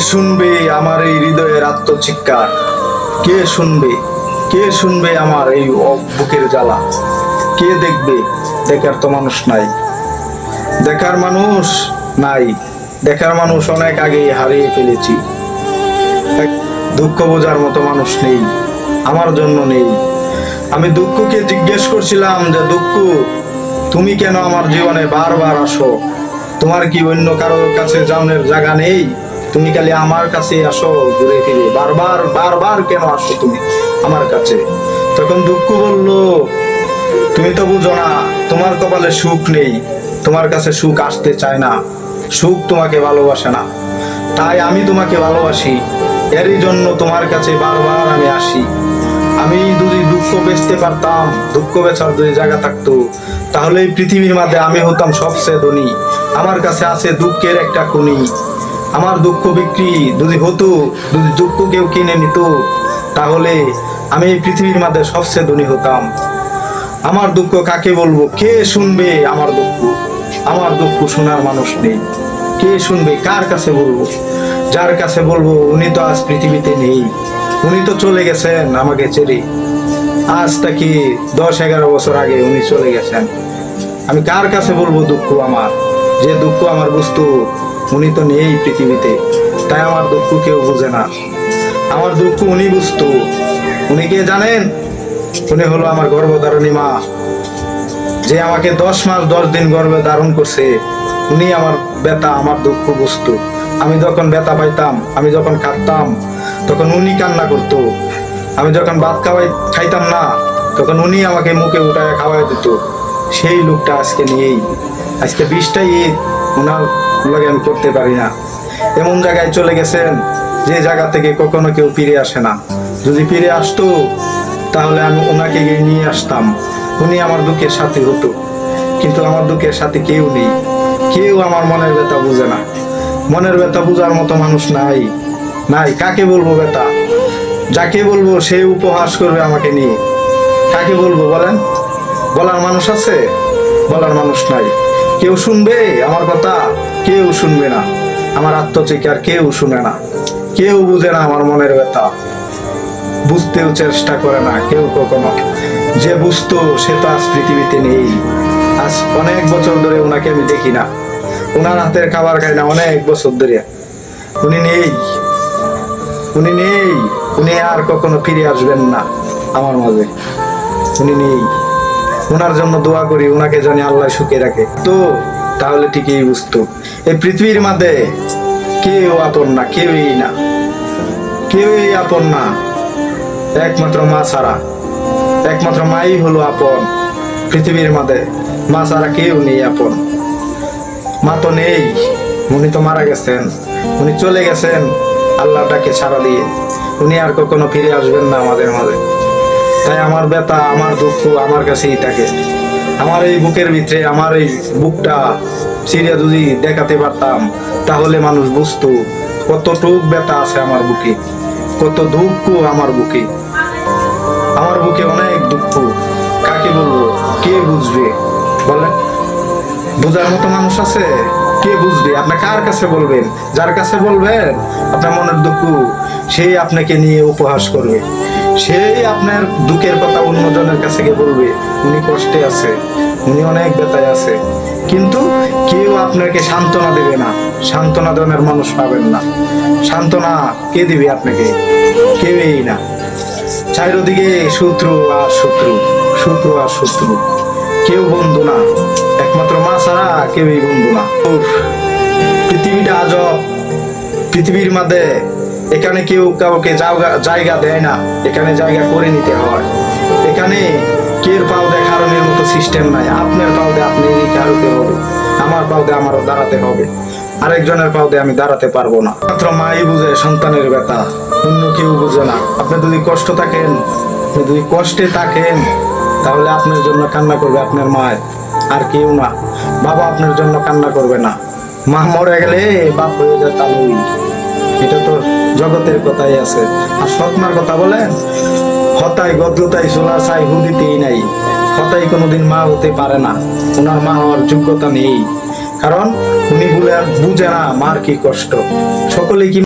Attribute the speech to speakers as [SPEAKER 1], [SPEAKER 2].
[SPEAKER 1] শুনবে আমার এই হৃদয়ের আত্মচিৎকার? কে শুনবে? কে শুনবে আমার এই বুকের জ্বালা? কে দেখবে? দেখার তো মানুষ নাই। দেখার মানুষ নাই। দেখার মানুষ অনেক আগে হারিয়ে ফেলেছি। দুঃখ বোঝার মতো মানুষ নেই। আমার জন্য নেই। আমি দুঃখকে জিজ্ঞেস করছিলাম যে, দুঃখ, তুমি কেন আমার জীবনে বারবার আসো? তোমার কি অন্য কারোর কাছে যাওয়ার জায়গা নেই? তুমি খালি আমার কাছে আসো ঘুরে ফিরে। বারবার বারবার কেন আসো তুমি আমার কাছে? তখন দুঃখ বলল, তুমি তো বুঝো না, তোমার কপালে সুখ নেই, তোমার কাছে সুখ আসতে চায় না, সুখ তোমাকে ভালোবাসে না। তাই আমি তোমাকে ভালোবাসি, এরই জন্য তোমার কাছে বারবার আমি আসি। আমি যদি দুঃখ বেচতে পারতাম, দুঃখ বেচার যদি জায়গা থাকতো, তাহলে এই পৃথিবীর মধ্যে আমি হতাম সবচেয়ে ধনী। আমার কাছে আছে দুঃখের একটা খনি। আমার দুঃখ বিক্রি যদি হতো, যদি দুঃখ কেউ কিনে নিত, তাহলে আমি এই পৃথিবীর মধ্যে সবচেয়ে ধনী হতাম। আমার দুঃখ কাকে বলব? কে শুনবে আমার দুঃখ? আমার দুঃখ শোনার মানুষ নেই। কে শুনবে? কার কাছে বলব? যার কাছে বলব, উনি তো আজ পৃথিবীতে নেই। উনি তো চলে গেছেন আমাকে ছেড়ে। আজ থেকে দশ, এগারো বছর আগে উনি চলে গেছেন। আমি কার কাছে বলব দুঃখ আমার? যে দুঃখ আমার বুঝতো উনি তো নেই পৃথিবীতে। তাই আমার দুঃখ কেউ বুঝে না। আমার দুঃখ উনি বুঝতো। উনি কে জানেন? উনি হলো আমার গর্ভধারণী মা। যে আমাকে দশ মাস দশ দিন গর্ভে ধারণ করছে, উনি আমার ব্যথা আমার দুঃখ বুঝতো। আমি যখন ব্যথা পাইতাম, আমি যখন কাঁদতাম, তখন উনি কান্না করতো। আমি যখন ভাত খাওয়াই, খাইতাম না, তখন উনি আমাকে মুখে উঠায় খাওয়াই দিত। সেই লোকটা আজকে নেই। আজকে বিশটা ঈদ। ওনার লগে আমি করতে পারি না। এমন জায়গায় চলে গেছেন যে জায়গা থেকে কখনো কেউ ফিরে আসে না। যদি ফিরে আসতো, তাহলে আমি ওনাকে গিয়ে নিয়ে আসতাম। উনি আমার দুঃখের সাথে হতো। কিন্তু আমার দুঃখের সাথে কেউ নেই। কেউ আমার মনের ব্যথা বুঝে না। মনের ব্যথা বোঝার মতো মানুষ নাই। নাই, কাকে বলব ব্যথা? যাকে বলব সে উপহাস করবে আমাকে নিয়ে। কাকে বলব বলেন? বলার মানুষ আছে? বলার মানুষ নাই। কেউ শুনবে আমার কথা? কেউ শুনবে না। আমার আত্মচিকার কেউ শুনে না। কেউ বুঝে না আমার মনের ব্যথা। বুঝতেও চেষ্টা করে না কেউ কখনো। যে বুঝতো সে তো আজ পৃথিবীতে নেই। আজ অনেক বছর ধরে ওনাকে আমি দেখি না। ওনার হাতের খাবার খাই না অনেক বছর ধরে। উনি নেই। উনি নেই। উনি আর কখনো ফিরে আসবেন না আমার মাঝে। উনি নেই। ওনার জন্য দোয়া করি, ওনাকে জানি আল্লাহ সুখে রাখে। তো তাহলে ঠিকই বুঝতো। এই পৃথিবীর মধ্যে কেউ আপন না, কেউই না। কেউই আপন না। একমাত্র মা ছাড়া। একমাত্র মাই হলো আপন। পৃথিবীর মধ্যে মা ছাড়া কেউ নেই আপন। মা তো নেই, উনি তো মারা গেছেন। উনি চলে গেছেন, আল্লাহটাকে ছাড়া দিয়ে। উনি আর কখনো ফিরে আসবেন না আমাদের মাঝে। তাই আমার ব্যথা, আমার দুঃখ আমার কাছেই থাকে। আমার এই বুকের ভিতরে, আমার এই বুকটা চিরিয়া যদি দেখাতে পারতাম, তাহলে মানুষ বুঝতো কতটুক ব্যথা আছে আমার বুকে, কত দুঃখ আমার বুকে। আমার বুকে অনেক দুঃখ। কাকে বলব? কে বুঝবে? বলেন। বোঝার মতো মানুষ আছে? কে বুঝবে? আপনি কার কাছে বলবেন? যার কাছে বলবেন, আপনার মনের দুঃখ সেই আপনাকে নিয়ে উপহাস করবে। সেই আপনার দুঃখের কথা অন্যজনের কাছে গিয়ে বলবে, উনি কষ্টে আছে, উনি অনেক ব্যথায় আছে। কিন্তু কেউ আপনাকে সান্ত্বনা দেবে না, সান্ত্বনা দেওয়ার মানুষ পাবেন না। সান্ত্বনা কে দিবে আপনাকে? কেউই না। চারিদিকে শত্রু আর শত্রু শত্রু আর শত্রু। কেউ বন্ধু না, একমাত্র মা ছাড়া কেউই বন্ধু না। পৃথিবীটা আজব পৃথিবীর মধ্যে এখানে কেউ কাউকে জায়গা দেয় না, এখানে জায়গা করে নিতে হয়। এখানে কের পাও দেখানোর মতো সিস্টেম নাই, আপনার পাও দিয়ে আপনি কারোতে হবে, আমার পাও দিয়ে আমারও দাঁড়াতে হবে, আরেকজনের পাও দিয়ে আমি দাঁড়াতে পারব না। মাত্র মাই বুঝে সন্তানের ব্যথা, অন্য কেউ বুঝে না। আপনি যদি কষ্ট থাকেন যদি কষ্টে থাকেন, তাহলে আপনার জন্য কান্না করবে আপনার মায়, আর কেউ না। বাবা আপনার জন্য কান্না করবে না। মা মরে গেলে বাপ হয়ে যায় তালুই। এটা তো জগতের কথাই আছে। আর সৎমার কথা বলেন, হতাই গদ্যতাই সোলা চাই হুদিতেই নাই। হতাই কোনোদিন মা হতে পারে না, ওনার মা হওয়ার যোগ্যতা নেই। কারণ উনি বুঝে না মার কি কষ্ট। সকলে কি